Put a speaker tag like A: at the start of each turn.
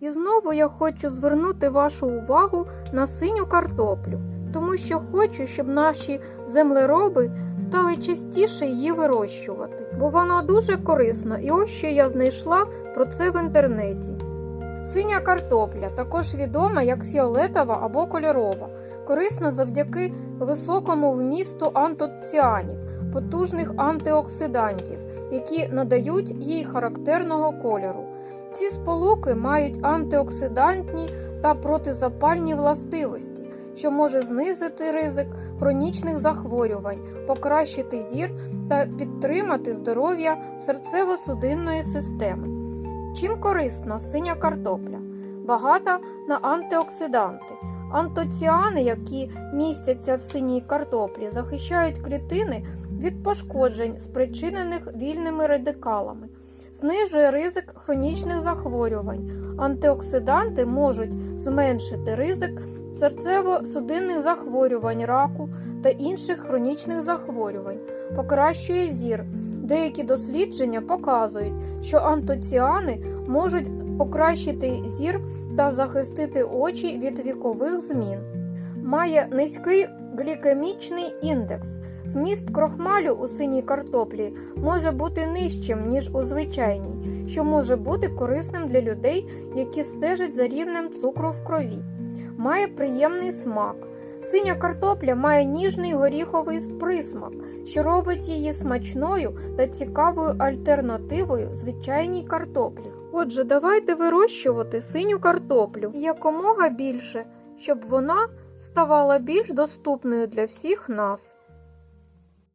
A: І знову я хочу звернути вашу увагу на синю картоплю, тому що хочу, щоб наші землероби стали частіше її вирощувати, бо вона дуже корисна, і ось що я знайшла про це в інтернеті. Синя картопля, також відома як фіолетова або кольорова, корисна завдяки високому вмісту антоціанів, потужних антиоксидантів, які надають їй характерного кольору. Ці сполуки мають антиоксидантні та протизапальні властивості, що може знизити ризик хронічних захворювань, покращити зір та підтримати здоров'я серцево-судинної системи. Чим корисна синя картопля? Багата на антиоксиданти. Антоціани, які містяться в синій картоплі, захищають клітини від пошкоджень, спричинених вільними радикалами, знижує ризик хронічних захворювань. Антиоксиданти можуть зменшити ризик серцево-судинних захворювань, раку та інших хронічних захворювань, покращує зір. Деякі дослідження показують, що антоціани можуть покращити зір та захистити очі від вікових змін. Має низький глікемічний індекс. Вміст крохмалю у синій картоплі може бути нижчим, ніж у звичайній, що може бути корисним для людей, які стежать за рівнем цукру в крові. Має приємний смак. Синя картопля має ніжний горіховий присмак, що робить її смачною та цікавою альтернативою звичайній картоплі. Отже, давайте вирощувати синю картоплю якомога більше, щоб вона ставала більш доступною для всіх нас.